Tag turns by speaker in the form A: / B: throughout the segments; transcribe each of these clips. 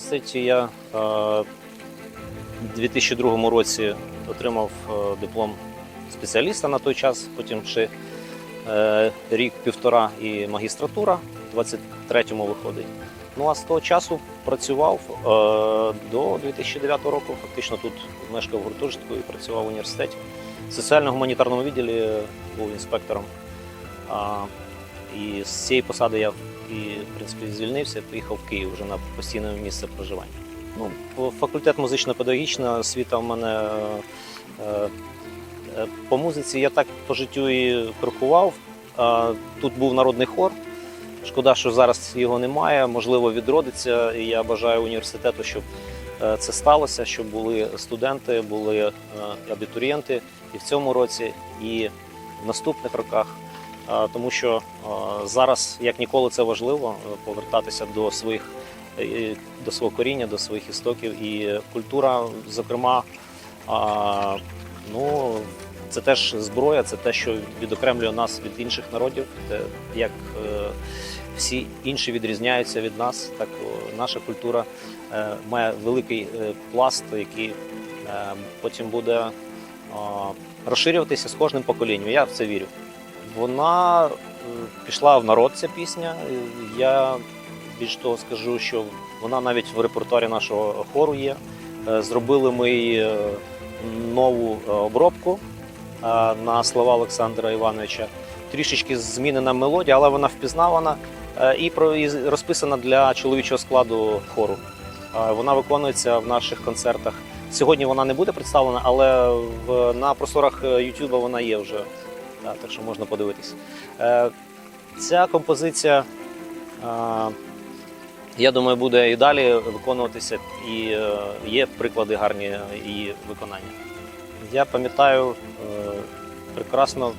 A: університеті я е, у 2002 році отримав е, диплом спеціаліста на той час, потім ще е, рік-півтора і магістратура, в 23-му виходить. Ну а з того часу працював до 2009 року. Фактично тут мешкав в гуртожитку і працював в університеті. В соціально-гуманітарному відділі був інспектором. І з цієї посади я і, в принципі, звільнився, поїхав в Київ вже на постійне місце проживання. Ну, факультет музично-педагогічна освіта в мене е, е, по музиці я так по життю і крокував. Тут був народний хор. Шкода, що зараз його немає. Можливо, відродиться. І я бажаю університету, щоб е, це сталося, щоб були студенти, були абітурієнти і в цьому році, і в наступних роках. Тому що зараз, як ніколи, це важливо е, повертатися до своїх е, до свого коріння, до своїх істоків. І культура, зокрема, ну, це теж зброя, це те, що відокремлює нас від інших народів. Як е, всі інші відрізняються від нас, так наша культура має великий пласт, який потім буде розширюватися з кожним поколінням. Я в це вірю. Вона е, пішла в народ, ця пісня. Е, Я більш того скажу, що вона навіть в репертуарі нашого хору є. Е, Зробили ми нову обробку на слова Олександра Івановича. Трішечки змінена мелодія, але вона впізнавана і розписана для чоловічого складу хору. Вона виконується в наших концертах. Сьогодні вона не буде представлена, але на просторах YouTube вона є вже. Да, так що можна подивитись. Е, Ця композиція, е, я думаю, буде і далі виконуватися, і е, є приклади гарні її виконання. Я пам'ятаю е, прекрасно,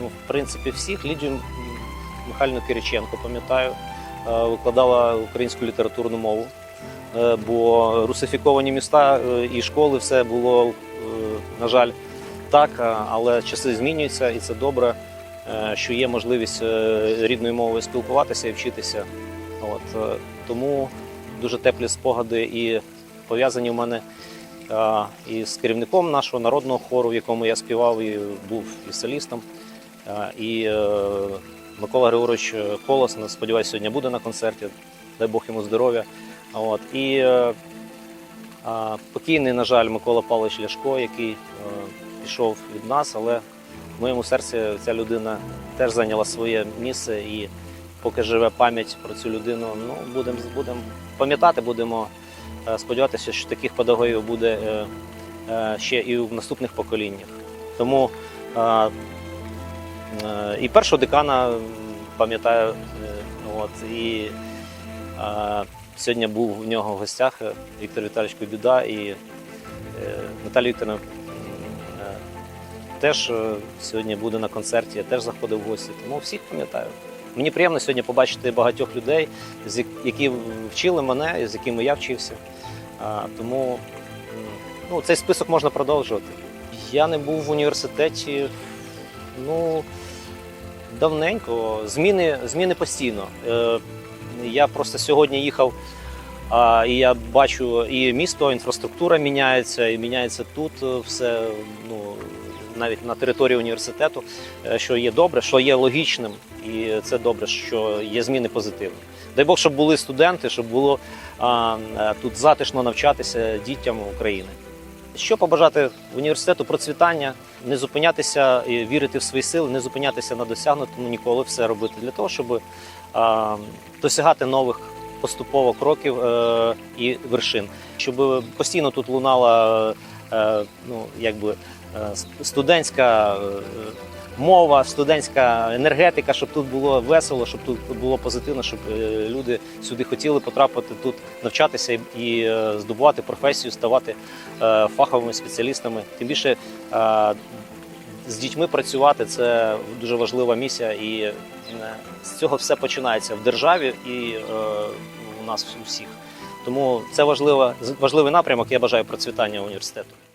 A: ну, в принципі, всіх. Лідію Михайлівну Кириченко пам'ятаю, е, викладала українську літературну мову. Е, Бо русифіковані міста е, і школи все було, е, на жаль, так, але часи змінюються, і це добре, е, що є можливість е, рідною мовою спілкуватися і вчитися. От, е, тому дуже теплі спогади і пов'язані в мене і з керівником нашого народного хору, в якому я співав і був і солістом. І Микола Григорович Колос, ну, сподіваюся, сьогодні буде на концерті. Дай Бог йому здоров'я. От. І покійний, на жаль, Микола Павлович Ляшко, який пішов від нас, але в моєму серці ця людина теж зайняла своє місце. І поки живе пам'ять про цю людину, ну, будемо будем пам'ятати, будемо е, сподіватися, що таких педагогів буде е, е, ще і в наступних поколіннях. Тому і першого декана пам'ятаю, от, і сьогодні був в нього в гостях Віктор Віталійович Кобіда і Наталія Вікторовна теж сьогодні буде на концерті, я теж заходив в гості. Тому всіх пам'ятаю. Мені приємно сьогодні побачити багатьох людей, які вчили мене, з якими я вчився. Тому ну, цей список можна продовжувати. Я не був в університеті ну, давненько. Зміни, зміни постійно. Е, Я просто сьогодні їхав, і я бачу, і місто, інфраструктура міняється, і міняється тут е, все. Ну, навіть на території університету, е, що є добре, що є логічним, і це добре, що є зміни позитивні. Дай Бог, щоб були студенти, щоб було а, е, тут затишно навчатися дітям України. Що побажати університету процвітання, не зупинятися і вірити в свої сили, не зупинятися на досягнутому, ніколи все робити для того, щоб а, досягати нових поступово кроків е, і вершин, щоб постійно тут лунала е, ну, якби, студентська е, мова, студентська енергетика, щоб тут було весело, щоб тут було позитивно, щоб е, люди сюди хотіли потрапити тут, навчатися і, е, здобувати професію, ставати е, фаховими спеціалістами. Тим більше е, з дітьми працювати це дуже важлива місія, і е, з цього все починається в державі і е, у нас у всіх. Тому це важлива, важливий напрямок. Я бажаю процвітання університету.